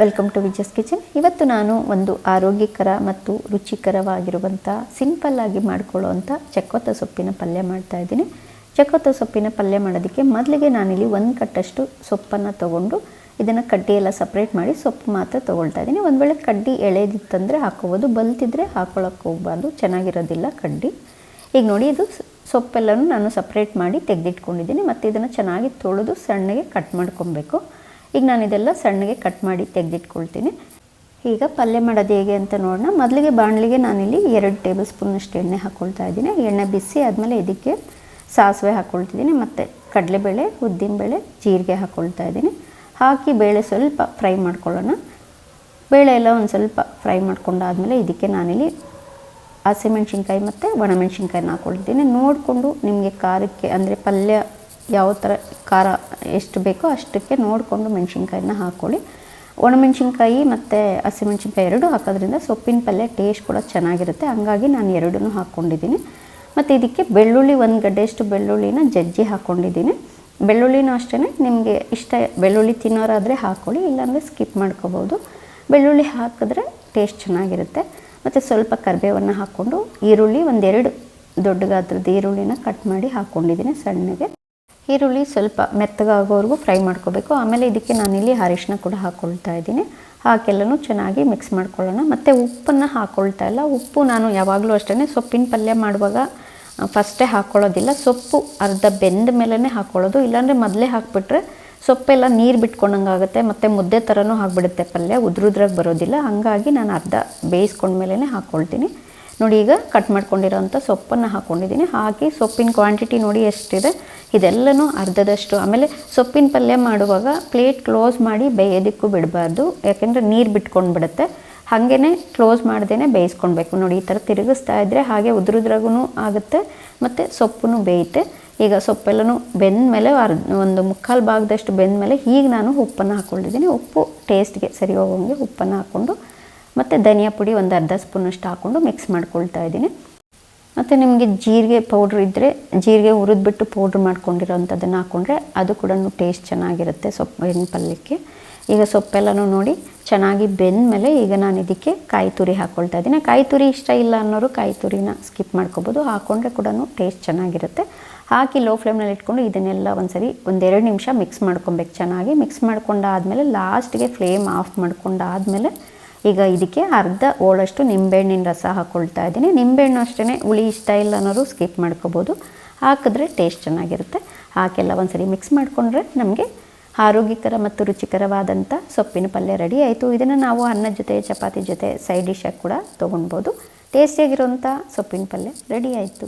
Welcome to ವಿಜಸ್ kitchen ಇವತ್ತು ನಾನು ಒಂದು ಆರೋಗ್ಯಕರ ಮತ್ತು ರುಚಿಕರವಾಗಿರುವಂಥ ಸಿಂಪಲ್ ಆಗಿ ಮಾಡ್ಕೊಳ್ಳುವಂಥ ಚಕ್ಕೊತ್ತ ಸೊಪ್ಪಿನ ಪಲ್ಯ ಮಾಡ್ತಾ ಇದ್ದೀನಿ. ಚಕ್ಕೊತ್ತ ಸೊಪ್ಪಿನ ಪಲ್ಯ ಮಾಡೋದಕ್ಕೆ ಮೊದಲಿಗೆ ನಾನಿಲ್ಲಿ ಒಂದು ಕಟ್ಟಷ್ಟು ಸೊಪ್ಪನ್ನು ತೊಗೊಂಡು ಇದನ್ನು ಕಡ್ಡಿ ಎಲ್ಲ ಸಪ್ರೇಟ್ ಮಾಡಿ ಸೊಪ್ಪು ಮಾತ್ರ ತೊಗೊಳ್ತಾ ಇದ್ದೀನಿ. ಒಂದು ವೇಳೆ ಕಡ್ಡಿ ಎಳೆದಿತ್ತಂದರೆ ಹಾಕೋಬೋದು, ಬಲ್ತಿದ್ರೆ ಹಾಕೊಳಕ್ಕೆ ಹೋಗ್ಬಾರ್ದು, ಚೆನ್ನಾಗಿರೋದಿಲ್ಲ ಕಡ್ಡಿ. ಈಗ ನೋಡಿ, ಇದು ಸೊಪ್ಪೆಲ್ಲನೂ ನಾನು ಸಪ್ರೇಟ್ ಮಾಡಿ ತೆಗೆದಿಟ್ಕೊಂಡಿದ್ದೀನಿ. ಮತ್ತು ಇದನ್ನು ಚೆನ್ನಾಗಿ ತೊಳೆದು ಸಣ್ಣಗೆ ಕಟ್ ಮಾಡ್ಕೊಬೇಕು. ಈಗ ನಾನು ಇದೆಲ್ಲ ಸಣ್ಣಗೆ ಕಟ್ ಮಾಡಿ ತೆಗೆದಿಟ್ಕೊಳ್ತೀನಿ. ಈಗ ಪಲ್ಯ ಮಾಡೋದು ಹೇಗೆ ಅಂತ ನೋಡೋಣ. ಮೊದಲಿಗೆ ಬಾಣಲಿಗೆ ನಾನಿಲ್ಲಿ ಎರಡು ಟೇಬಲ್ ಸ್ಪೂನಷ್ಟು ಎಣ್ಣೆ ಹಾಕ್ಕೊಳ್ತಾ ಇದ್ದೀನಿ. ಎಣ್ಣೆ ಬಿಸಿ ಆದಮೇಲೆ ಇದಕ್ಕೆ ಸಾಸಿವೆ ಹಾಕ್ಕೊಳ್ತಿದ್ದೀನಿ ಮತ್ತು ಕಡಲೆಬೇಳೆ, ಉದ್ದಿನಬೇಳೆ, ಜೀರಿಗೆ ಹಾಕ್ಕೊಳ್ತಾ ಇದ್ದೀನಿ. ಹಾಕಿ ಬೇಳೆ ಸ್ವಲ್ಪ ಫ್ರೈ ಮಾಡ್ಕೊಳ್ಳೋಣ. ಬೇಳೆ ಎಲ್ಲ ಒಂದು ಸ್ವಲ್ಪ ಫ್ರೈ ಮಾಡ್ಕೊಂಡಾದಮೇಲೆ ಇದಕ್ಕೆ ನಾನಿಲ್ಲಿ ಹಸಿಮೆಣ್ಸಿನ್ಕಾಯಿ ಮತ್ತು ಒಣಮೆಣ್ಸಿನ್ಕಾಯಿನ ಹಾಕ್ಕೊಳ್ತೀನಿ ನೋಡಿಕೊಂಡು ನಿಮಗೆ ಖಾರಕ್ಕೆ ಅಂದರೆ ಪಲ್ಯ ಯಾವ ಥರ ಖಾರ ಎಷ್ಟು ಬೇಕೋ ಅಷ್ಟಕ್ಕೆ ನೋಡಿಕೊಂಡು ಮೆಣಸಿನ್ಕಾಯಿನ ಹಾಕ್ಕೊಳ್ಳಿ ಒಣಮೆಣ್ಸಿನ್ಕಾಯಿ ಮತ್ತು ಹಸಿಮೆಣ್ಸಿನ್ಕಾಯಿ ಎರಡು ಹಾಕೋದ್ರಿಂದ ಸೊಪ್ಪಿನ ಪಲ್ಯ ಟೇಸ್ಟ್ ಕೂಡ ಚೆನ್ನಾಗಿರುತ್ತೆ. ಹಂಗಾಗಿ ನಾನು ಎರಡೂ ಹಾಕ್ಕೊಂಡಿದ್ದೀನಿ. ಮತ್ತು ಇದಕ್ಕೆ ಬೆಳ್ಳುಳ್ಳಿ ಒಂದು ಗಡ್ಡೆಯಷ್ಟು ಬೆಳ್ಳುಳ್ಳಿನ ಜಜ್ಜಿ ಹಾಕ್ಕೊಂಡಿದ್ದೀನಿ. ಬೆಳ್ಳುಳ್ಳಿನೂ ಅಷ್ಟೇ ನಿಮಗೆ ಇಷ್ಟ ಬೆಳ್ಳುಳ್ಳಿ ತಿನ್ನೋರಾದರೆ ಹಾಕ್ಕೊಳ್ಳಿ ಇಲ್ಲಾಂದರೆ ಸ್ಕಿಪ್ ಮಾಡ್ಕೋಬೋದು ಬೆಳ್ಳುಳ್ಳಿ ಹಾಕಿದ್ರೆ ಟೇಸ್ಟ್ ಚೆನ್ನಾಗಿರುತ್ತೆ. ಮತ್ತು ಸ್ವಲ್ಪ ಕರಿಬೇವನ್ನು ಹಾಕ್ಕೊಂಡು ಈರುಳ್ಳಿ ಒಂದೆರಡು ದೊಡ್ಡ ಗಾತ್ರದ ಈರುಳ್ಳಿನ ಕಟ್ ಮಾಡಿ ಹಾಕ್ಕೊಂಡಿದ್ದೀನಿ ಸಣ್ಣಗೆ. ಈರುಳ್ಳಿ ಸ್ವಲ್ಪ ಮೆತ್ತಗಾಗೋವರೆಗೂ ಫ್ರೈ ಮಾಡ್ಕೋಬೇಕು. ಆಮೇಲೆ ಇದಕ್ಕೆ ನಾನಿಲ್ಲಿ ಅರಿಶಿನ ಕೂಡ ಹಾಕ್ಕೊಳ್ತಾ ಇದ್ದೀನಿ. ಹಾಕೆಲ್ಲನೂ ಚೆನ್ನಾಗಿ ಮಿಕ್ಸ್ ಮಾಡ್ಕೊಳ್ಳೋಣ. ಮತ್ತು ಉಪ್ಪನ್ನು ಹಾಕ್ಕೊಳ್ತಾ ಇಲ್ಲ. ಉಪ್ಪು ನಾನು ಯಾವಾಗಲೂ ಅಷ್ಟೇ ಸೊಪ್ಪಿನ ಪಲ್ಯ ಮಾಡುವಾಗ ಫಸ್ಟೇ ಹಾಕ್ಕೊಳ್ಳೋದಿಲ್ಲ ಸೊಪ್ಪು ಅರ್ಧ ಬೆಂದ ಮೇಲೇ ಹಾಕ್ಕೊಳ್ಳೋದು ಇಲ್ಲಾಂದರೆ ಮೊದಲೇ ಹಾಕ್ಬಿಟ್ರೆ ಸೊಪ್ಪೆಲ್ಲ ನೀರು ಬಿಟ್ಕೊಂಡಂಗೆ ಆಗುತ್ತೆ ಮತ್ತು ಮುದ್ದೆ ಥರನೂ ಆಗಿಬಿಡುತ್ತೆ ಪಲ್ಯ. ಉದ್ರುದ್ರಾಗಿ ಬರೋದಿಲ್ಲ. ಹಾಗಾಗಿ ನಾನು ಅರ್ಧ ಬೇಯಿಸ್ಕೊಂಡ್ಮೇಲೆ ಹಾಕ್ಕೊಳ್ತೀನಿ ನೋಡಿ ಈಗ ಕಟ್ ಮಾಡ್ಕೊಂಡಿರೋಂಥ ಸೊಪ್ಪನ್ನು ಹಾಕ್ಕೊಂಡಿದ್ದೀನಿ ಹಾಕಿ ಸೊಪ್ಪಿನ ಕ್ವಾಂಟಿಟಿ ನೋಡಿ ಎಷ್ಟಿದೆ. ಇದೆಲ್ಲನೂ ಅರ್ಧದಷ್ಟು. ಆಮೇಲೆ ಸೊಪ್ಪಿನ ಪಲ್ಯ ಮಾಡುವಾಗ ಪ್ಲೇಟ್ ಕ್ಲೋಸ್ ಮಾಡಿ ಬೇಯೋದಕ್ಕೂ ಬಿಡಬಾರ್ದು. ಯಾಕೆಂದರೆ ನೀರು ಬಿಟ್ಕೊಂಡು ಬಿಡುತ್ತೆ ಹಾಗೇ ಕ್ಲೋಸ್ ಮಾಡ್ದೇ ಬೇಯಿಸ್ಕೊಳ್ಬೇಕು. ನೋಡಿ, ಈ ಥರ ತಿರುಗಿಸ್ತಾ ಇದ್ದರೆ ಹಾಗೆ ಉದುರುದ್ರಾಗೂ ಆಗುತ್ತೆ ಮತ್ತು ಸೊಪ್ಪು ಬೇಯುತ್ತೆ. ಈಗ ಸೊಪ್ಪೆಲ್ಲನೂ ಬೆಂದ ಮೇಲೆ ಅರ್ಧ, ಒಂದು ಮುಕ್ಕಾಲು ಭಾಗದಷ್ಟು ಬೆಂದ ಮೇಲೆ ಈಗ ನಾನು ಉಪ್ಪನ್ನು ಹಾಕ್ಕೊಂಡಿದ್ದೀನಿ. ಉಪ್ಪು ಟೇಸ್ಟ್ಗೆ ಸರಿ ಹೋಗೋಂಗೆ ಉಪ್ಪನ್ನು ಹಾಕ್ಕೊಂಡು ಮತ್ತು ಧನಿಯಾ ಪುಡಿ ಒಂದು ಅರ್ಧ ಸ್ಪೂನಷ್ಟು ಹಾಕ್ಕೊಂಡು ಮಿಕ್ಸ್ ಮಾಡ್ಕೊಳ್ತಾ ಇದ್ದೀನಿ. ಮತ್ತು ನಿಮಗೆ ಜೀರಿಗೆ ಪೌಡ್ರ್ ಇದ್ದರೆ ಜೀರಿಗೆ ಹುರಿದ್ಬಿಟ್ಟು ಪೌಡ್ರ್ ಮಾಡ್ಕೊಂಡಿರೋಂಥದ್ದನ್ನು ಹಾಕ್ಕೊಂಡ್ರೆ ಅದು ಕೂಡ ಟೇಸ್ಟ್ ಚೆನ್ನಾಗಿರುತ್ತೆ ಸೊಪ್ಪು ಎಣ್ಣೆ ಪಲ್ಯಕ್ಕೆ. ಈಗ ಸೊಪ್ಪೆಲ್ಲನೂ ನೋಡಿ, ಚೆನ್ನಾಗಿ ಬೆಂದ ಮೇಲೆ ಈಗ ನಾನು ಇದಕ್ಕೆ ಕಾಯಿ ತುರಿ ಹಾಕ್ಕೊಳ್ತಾ ಇದ್ದೀನಿ. ಕಾಯಿ ತುರಿ ಇಷ್ಟ ಇಲ್ಲ ಅನ್ನೋರು ಕಾಯಿ ತುರಿನ ಸ್ಕಿಪ್ ಮಾಡ್ಕೋಬೋದು. ಹಾಕ್ಕೊಂಡ್ರೆ ಕೂಡ ಟೇಸ್ಟ್ ಚೆನ್ನಾಗಿರುತ್ತೆ. ಹಾಕಿ ಲೋ ಫ್ಲೇಮ್ನಲ್ಲಿ ಇಟ್ಕೊಂಡು ಇದನ್ನೆಲ್ಲ ಒಂದ್ಸರಿ ಒಂದೆರಡು ನಿಮಿಷ ಮಿಕ್ಸ್ ಮಾಡ್ಕೊಬೇಕು ಚೆನ್ನಾಗಿ. ಮಿಕ್ಸ್ ಮಾಡ್ಕೊಂಡಾದಮೇಲೆ ಲಾಸ್ಟ್ಗೆ ಫ್ಲೇಮ್ ಆಫ್ ಮಾಡ್ಕೊಂಡಾದಮೇಲೆ ಈಗ ಇದಕ್ಕೆ ಅರ್ಧ ಓಳಷ್ಟು ನಿಂಬೆಹಣ್ಣಿನ ರಸ ಹಾಕ್ಕೊಳ್ತಾ ಇದ್ದೀನಿ. ನಿಂಬೆಹಣ್ಣು ಅಷ್ಟೇ ಹುಳಿ ಇಷ್ಟ ಇಲ್ಲ ಅನ್ನೋರು ಸ್ಕಿಪ್ ಮಾಡ್ಕೋಬೋದು. ಹಾಕಿದ್ರೆ ಟೇಸ್ಟ್ ಚೆನ್ನಾಗಿರುತ್ತೆ. ಹಾಕೆಲ್ಲ ಒಂದ್ಸರಿ ಮಿಕ್ಸ್ ಮಾಡಿಕೊಂಡ್ರೆ ನಮಗೆ ಆರೋಗ್ಯಕರ ಮತ್ತು ರುಚಿಕರವಾದಂಥ ಸೊಪ್ಪಿನ ಪಲ್ಯ ರೆಡಿ ಆಯಿತು. ಇದನ್ನು ನಾವು ಅನ್ನದ ಜೊತೆ, ಚಪಾತಿ ಜೊತೆ ಸೈಡ್ ಡಿಶಾಗಿ ಕೂಡ ತೊಗೊಳ್ಬೋದು ಟೇಸ್ಟಿಯಾಗಿರೋಂಥ ಸೊಪ್ಪಿನ ಪಲ್ಯ ರೆಡಿ ಆಯಿತು.